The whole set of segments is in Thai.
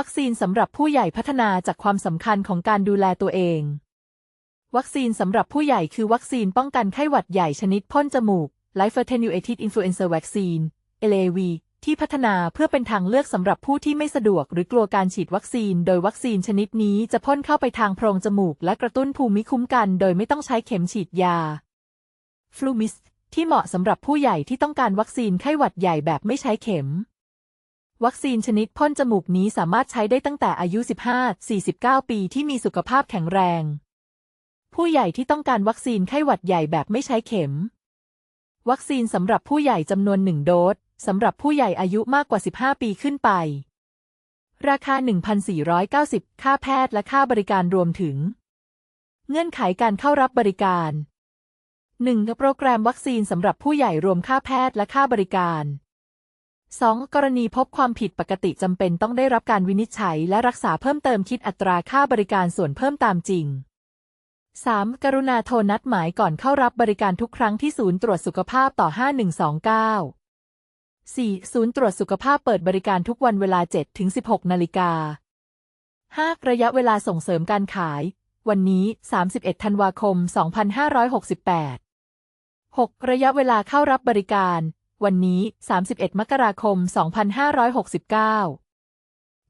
วัคซีนสำหรับผู้ใหญ่พัฒนาจากความสำคัญของการดูแลตัวเอง วัคซีนสำหรับผู้ใหญ่คือวัคซีนป้องกันไข้หวัดใหญ่ชนิดพ่นจมูก Life Attenuated Influenza Vaccine LAV ที่พัฒนาเพื่อเป็นทางเลือกสำหรับผู้ที่ไม่สะดวกหรือกลัวการฉีดวัคซีน โดยวัคซีนชนิดนี้จะพ่นเข้าไปทางโพรงจมูก และกระตุ้นภูมิคุ้มกันโดยไม่ต้องใช้เข็มฉีดยาฟลูมิสที่เหมาะสำหรับผู้ใหญ่ที่ต้องการวัคซีนไข้หวัดใหญ่แบบไม่ใช้เข็ม วัคซีนชนิดพ่นจมูกนี้สามารถใช้ได้ตั้งแต่อายุ 15-49 ปีที่มีสุขภาพแข็งแรง ผู้ใหญ่ที่ต้องการวัคซีนไข้หวัดใหญ่แบบไม่ใช้เข็ม วัคซีนสำหรับผู้ใหญ่จำนวนหนึ่งโดสสำหรับผู้ใหญ่อายุมากกว่า 15 ปีขึ้นไป ราคา 1,490 ค่าแพทย์และค่าบริการรวมถึง เงื่อนไขการเข้ารับบริการ 1. โปรแกรมวัคซีนสำหรับผู้ใหญ่รวมค่าแพทย์และค่าบริการ 2. กรณีพบความผิดปกติจำเป็นต้องได้รับการวินิจฉัยและรักษาเพิ่มเติมคิดอัตราค่าบริการส่วนเพิ่มตามจริง 3. กรุณาโทรนัดหมายก่อนเข้ารับบริการทุกครั้งที่ศูนย์ตรวจสุขภาพต่อ 5129 4. ศูนย์ตรวจสุขภาพเปิดบริการทุกวันเวลา7-16 นาฬิกา 5. ระยะเวลาส่งเสริมการขาย วันนี้ 31 ธันวาคม 2568 6. ระยะเวลาเข้ารับบริการ วันนี้ 31 มกราคม 2569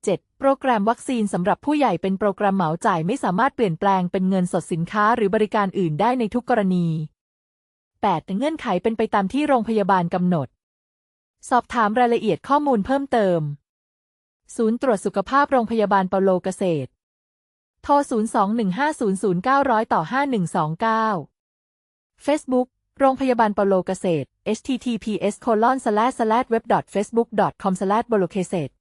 7. โปรแกรมวัคซีนสำหรับผู้ใหญ่เป็นโปรแกรมเหมาจ่ายไม่สามารถเปลี่ยนแปลงเป็นเงินสดสินค้าหรือบริการอื่นได้ในทุกกรณี 8. เงื่อนไขเป็นไปตามที่โรงพยาบาลกำหนด สอบถามรายละเอียดข้อมูลเพิ่มเติม ศูนย์ตรวจสุขภาพโรงพยาบาลเปาโลเกษตร โทร 021500900ต่อ 5129 Facebook โรงพยาบาลเปาโลเกษตร https colon slash slash web facebook com slash บโลเกษตร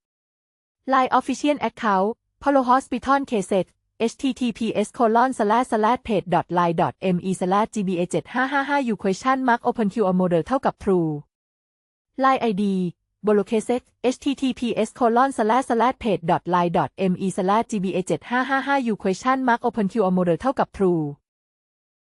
Line Official Account Polo Hospital Caset https colon slash slash page line me slash gba 7555 u question mark open q model เท่ากับ true Line ID บโลเคเซ https colon slash slash page line me slash gba 7555 u question mark open q model เท่ากับ true